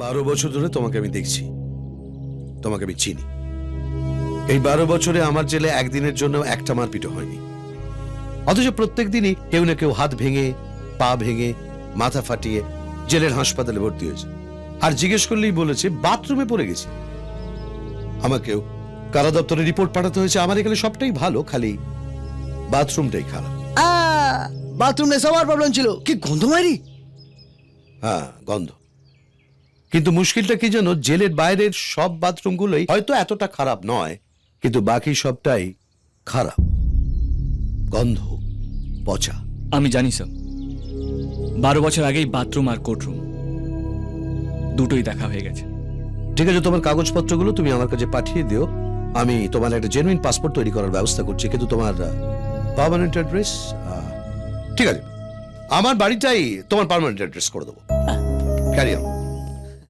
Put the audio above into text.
বারো বছর ধরে তোমাকে আমি দেখছি। তোমাকে আমি চিনি। এই বারো বছরে আমার জেলে একদিনের জন্য একটা মারপিটও হয়নি। অথচ প্রত্যেক দিনই কেউ না কেউ হাত ভেঙে পা ভেঙে মাথা ফাটিয়ে জেলের হাসপাতালে ভর্তি হয়েছে। আর জিজ্ঞেস করলেই বলেছে বাথরুমে পড়ে গেছে। আমাকেও কারা দপ্তরে রিপোর্ট পাঠাতে হয়েছে আমার এখানে সবটাই ভালো খালি বাথরুমটাই খারাপ। বাথরুমে সবার প্রবলেম ছিল। কি গন্ধ মারি? হ্যাঁ গন্ধ। কিন্তু মুশকিলটা কি জানো জেলের বাইরের সব বাথরুমগুলোই হয়তো এতটা খারাপ নয় কিন্তু বাকি সবটাই খারাপ। গন্ধ পচা। আমি জানি স্যার। বারো বছর আগেই বাথরুম আর কোর্টরুম দুটোই দেখা হয়ে গেছে। ঠিক আছে তোমার কাগজপত্রগুলো তুমি আমার কাছে পাঠিয়ে দিও। আমি তোমার একটা জেনুইন পাসপোর্ট তৈরি করার ব্যবস্থা করছি কিন্তু তোমার পার্মানেন্ট অ্যাড্রেস ঠিক আছে। আমার বাড়িটাই তোমার পার্মানেন্ট অ্যাড্রেস করে দেবো। Carry on